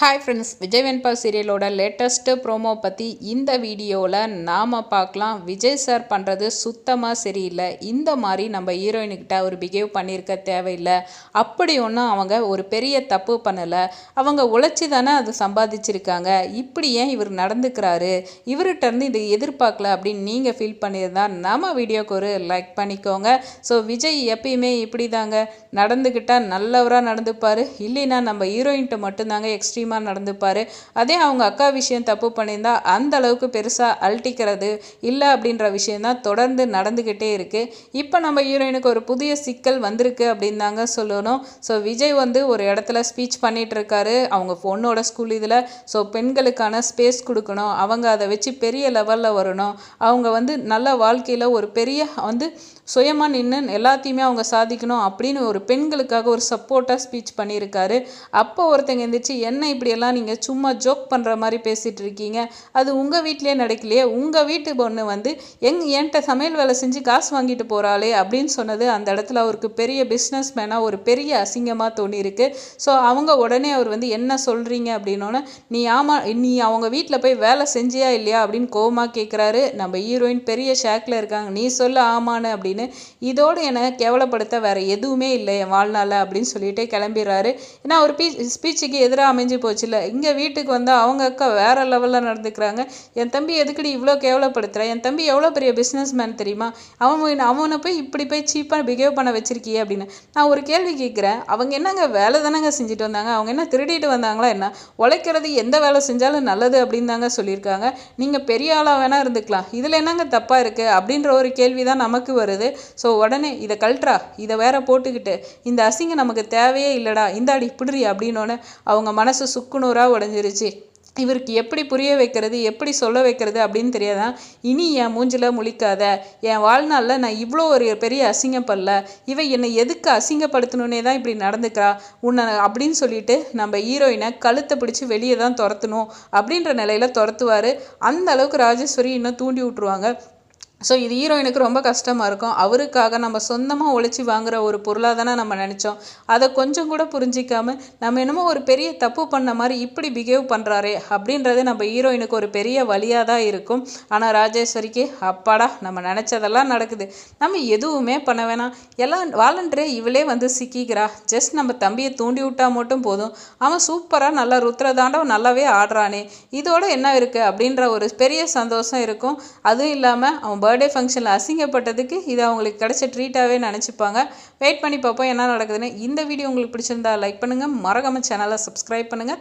Hi friends Vijay Venba சீரியலோட latest promo பற்றி இந்த வீடியோவில் நாம் பார்க்கலாம் விஜய் சார் பண்ணுறது சுத்தமாக சரியில்லை. இந்த மாதிரி நம்ம ஹீரோயினுக்கிட்ட அவர் பிஹேவ் பண்ணியிருக்க தேவையில்லை. அப்படி ஒன்றும் அவங்க ஒரு பெரிய தப்பு பண்ணலை. அவங்க உழைச்சி தானே அது சம்பாதிச்சிருக்காங்க. இப்படி ஏன் இவர் நடந்துக்கிறாரு? இவர்கிட்டருந்து இது எதிர்பார்க்கல அப்படின்னு நீங்கள் ஃபீல் பண்ணியிருந்தா நம்ம வீடியோக்கு ஒரு லைக் பண்ணிக்கோங்க. ஸோ விஜய் எப்பயுமே இப்படி தாங்க நடந்துக்கிட்டால் நல்லவராக நடந்துப்பார். இல்லைன்னா நம்ம ஹீரோயின்ட்ட மட்டும்தாங்க எக்ஸ்ட்ரீம் எக்ஸ்ட்ரீமாக நடந்துப்பார். அதே அவங்க அக்கா விஷயம் தப்பு பண்ணியிருந்தா அந்த அளவுக்கு பெருசாக அழட்டிக்கிறது இல்லை அப்படின்ற விஷயந்தான் தொடர்ந்து நடந்துக்கிட்டே இருக்குது இப்போ நம்ம ஹீரோயினுக்கு ஒரு புதிய சிக்கல் வந்திருக்கு அப்படின்னு தாங்க சொல்லணும். ஸோ விஜய் வந்து ஒரு இடத்துல ஸ்பீச் பண்ணிகிட்டு இருக்காரு. அவங்க பொண்ணோட ஸ்கூல் இதில் ஸோ பெண்களுக்கான ஸ்பேஸ் கொடுக்கணும். அவங்க அதை வச்சு பெரிய லெவலில் வரணும். அவங்க வந்து நல்ல வாழ்க்கையில் ஒரு பெரிய வந்து சுயமாக நின்று எல்லாத்தையுமே அவங்க சாதிக்கணும் அப்படின்னு ஒரு பெண்களுக்காக ஒரு சப்போர்ட்டாக ஸ்பீச் பண்ணியிருக்காரு. அப்போ ஒருத்தங்க எந்திரிச்சு என்ன இப்படியெல்லாம் நீங்கள் சும்மா ஜோக் பண்ணுற மாதிரி பேசிகிட்டு இருக்கீங்க. அது உங்கள் வீட்டிலே நடக்கலையே. உங்கள் வீட்டு பொண்ணு வந்து எங் என்கிட்ட சமையல் வேலை செஞ்சு காசு வாங்கிட்டு போகிறாளே அப்படின்னு சொன்னது அந்த இடத்துல அவருக்கு பெரிய பிஸ்னஸ் மேனாக ஒரு பெரிய அசிங்கமாக தோணியிருக்கு. ஸோ அவங்க உடனே அவர் வந்து என்ன சொல்கிறீங்க அப்படின்னோன்னு நீ ஆமாம் நீ அவங்க வீட்டில் போய் வேலை செஞ்சியா இல்லையா? அப்படின்னு கோபமாக கேட்குறாரு நம்ம ஹீரோயின் பெரிய ஷேக்கில் இருக்காங்க. நீ சொல்ல ஆமான்னு அப்படின்னு இதோடு என்னை கேவலப்படுத்த வேறு எதுவுமே இல்லை என் வாழ்நாளில் அப்படின்னு சொல்லிட்டு கிளம்பிடுறாரு. ஏன்னா ஒரு பீ ஸ்பீச்சுக்கு எதிராக அமைஞ்சு போச்சுல்ல இங்கே வீட்டுக்கு வந்தால் அவங்க அக்கா வேறு லெவலில் நடந்துக்கிறாங்க. என் தம்பி எதுக்கடி இவ்வளோ கேவலப்படுத்துகிற என் தம்பி எவ்வளோ பெரிய பிஸ்னஸ் மேன் தெரியுமா? அவன் அவனை போய் இப்படி போய் சீப்பாக பிஹேவ் பண்ண வச்சுருக்கியே அப்படின்னு. நான் ஒரு கேள்வி கேட்குறேன் அவங்க என்னங்க வேலை தானங்க செஞ்சுட்டு வந்தாங்க? அவங்க என்ன திருடிட்டு வந்தாங்களா என்ன? உழைக்கிறது எந்த வேலை செஞ்சாலும் நல்லது அப்படின்னு தாங்க சொல்லியிருக்காங்க. நீங்கள் பெரிய ஆளாக வேணால் இருந்துக்கலாம். இதில் என்னங்க தப்பாக இருக்குது அப்படின்ற ஒரு கேள்வி தான் நமக்கு வருது. ஸோ உடனே இதை கல்ட்ரா இதை வேற போட்டுக்கிட்டு இந்த அசிங்கம் நமக்கு தேவையே இல்லைடா. இந்தாடி பிடுறி அப்படின்னோடனே அவங்க மனசு சுக்குநூறாக உடஞ்சிருச்சு. இவருக்கு எப்படி புரிய வைக்கிறது எப்படி சொல்ல வைக்கிறது அப்படின்னு தெரியாதான் இனி என் மூஞ்சில் முழிக்காத. என் வாழ்நாளில் நான் இவ்வளோ ஒரு பெரிய அசிங்கப்படல. இவ என்னை எதுக்கு அசிங்கப்படுத்தணுன்னே தான் இப்படி நடந்துக்கிறா? உன்னை அப்படின்னு சொல்லிட்டு நம்ம ஹீரோயினை கழுத்தை பிடிச்சி வெளியே தான் துரத்தணும் அப்படின்ற நிலையில் துரத்துவார். அந்த அளவுக்கு ராஜேஸ்வரி இன்னும் தூண்டி விட்ருவாங்க ஸோ இது ஹீரோயினுக்கு ரொம்ப கஷ்டமாக இருக்கும். அவருக்காக நம்ம சொந்தமாக உழைச்சி வாங்குற ஒரு பொருளாக தானே நம்ம நினச்சோம். அதை கொஞ்சம் கூட புரிஞ்சிக்காமல் நம்ம என்னமோ ஒரு பெரிய தப்பு பண்ண மாதிரி இப்படி பிஹேவ் பண்ணுறாரே அப்படின்றது நம்ம ஹீரோயினுக்கு ஒரு பெரிய வழியாக தான் இருக்கும். ஆனால் ராஜேஸ்வரிக்கு அப்பாடா நம்ம நினச்சதெல்லாம் நடக்குது. நம்ம எதுவுமே பண்ண வேணாம். எல்லாம் வாலண்டரே இவளே வந்து சிக்கிக்கிறா. ஜஸ்ட் நம்ம தம்பியை தூண்டி விட்டால் மட்டும் போதும். அவன் சூப்பராக நல்லா ருத்ரதாண்டவம் நல்லாவே ஆடுறானே. இதோட என்ன இருக்குது அப்படின்ற ஒரு பெரிய சந்தோஷம் இருக்கும். அதுவும் இல்லாமல் அவன் பர்த்டே ஃபங்க்ஷனில் அசிங்கப்பட்டதுக்கு இது அவங்களுக்கு கிடைச்ச ட்ரீட்டாகவே நினச்சிப்பாங்க. வெயிட் பண்ணி பார்ப்போம் என்ன நடக்குதுன்னு. இந்த வீடியோ உங்களுக்கு பிடிச்சிருந்தா லைக் பண்ணுங்கள் மறக்காமல் சேனலை சப்ஸ்கிரைப் பண்ணுங்கள்